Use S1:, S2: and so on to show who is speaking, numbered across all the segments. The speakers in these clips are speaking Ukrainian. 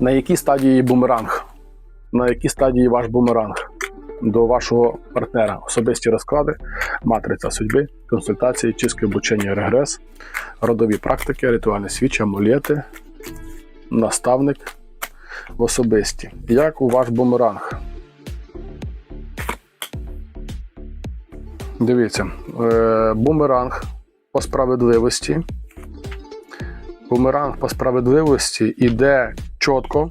S1: На якій стадії бумеранг? На якій стадії ваш бумеранг до вашого партнера? Особисті розклади, матриця судьби, консультації, чистки обучення, регрес, родові практики, ритуальні свічі, амулети, наставник в особисті. Як у ваш бумеранг? Дивіться, е, бумеранг по справедливості. Бумеранг по справедливості іде чітко.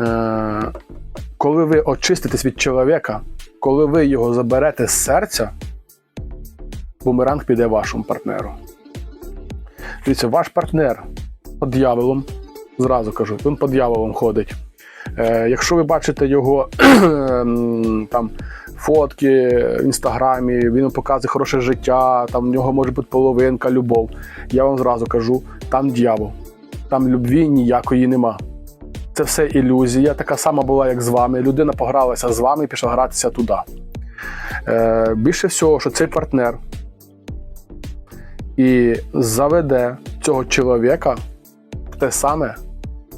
S1: Е, коли ви очиститесь від чоловіка, коли ви його заберете з серця, бумеранг піде вашому партнеру. Дивіться, ваш партнер під дьяволом, зразу кажу, він під дьяволом ходить. Е, якщо ви бачите його там, фотки в інстаграмі, він показує хороше життя, там в нього може бути половинка, любов. Я вам зразу кажу, там дьявол, там любві ніякої нема. Це все ілюзія, така сама була, як з вами. Людина погралася з вами і пішла гратися туди. Е, більше всього, що цей партнер і заведе цього чоловіка в те саме,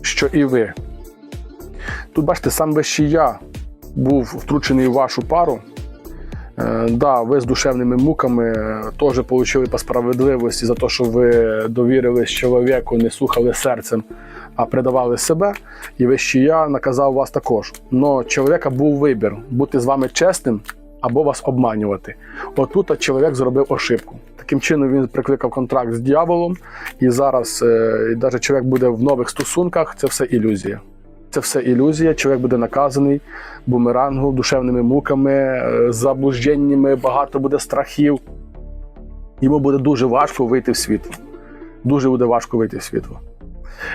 S1: що і ви. Тут, бачите, сам вищий я був втручений в вашу пару. Е, да, ви з душевними муками е, теж отримали по справедливості за те, що ви довірились чоловіку, не слухали серцем, а придавали себе. І вищий я наказав вас також. Но чоловіка був вибір бути з вами чесним або вас обманювати. Отут чоловік зробив ошибку. Таким чином він прикликав контракт з дьяволом, і зараз е, навіть чоловік буде в нових стосунках. Це все ілюзія. Це все ілюзія. Чоловік буде наказаний бумерангом, душевними муками, е, заблужденнями, багато буде страхів. Йому буде дуже важко вийти в світло. Дуже буде важко вийти в світло.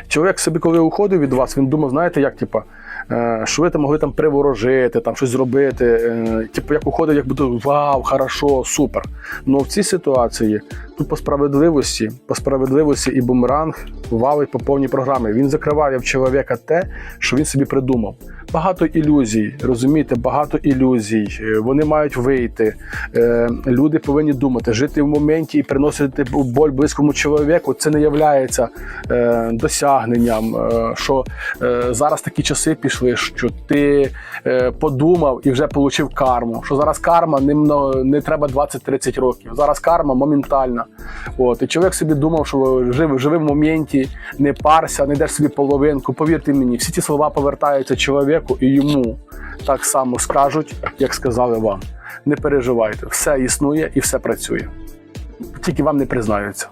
S1: Чоловік собі, коли уходив від вас, він думав, знаєте, як типа, е, що ви там могли там приворожити, там щось зробити. е, Типу, як уходив, як буде вау, хорошо, супер. Ну в цій ситуації тут по справедливості, по справедливості і бумеранг валить по повній програмі. Він закриває в чоловіка те, що він собі придумав. Багато ілюзій, розумієте, багато ілюзій. Е, Вони мають вийти. Е, Люди повинні думати, жити в моменті і приносити боль близькому чоловіку. Це не являється е, досягненням. Що зараз такі часи пішли, що ти подумав і вже отримав карму. Що зараз карма не, не треба 20-30 років. Зараз карма моментальна. От, і чоловік собі думав, що жив, живи в моменті, не парся, не йдеш собі половинку. Повірте мені, всі ці слова повертаються чоловіку і йому так само скажуть, як сказали вам. Не переживайте, все існує і все працює. Тільки вам не признаються.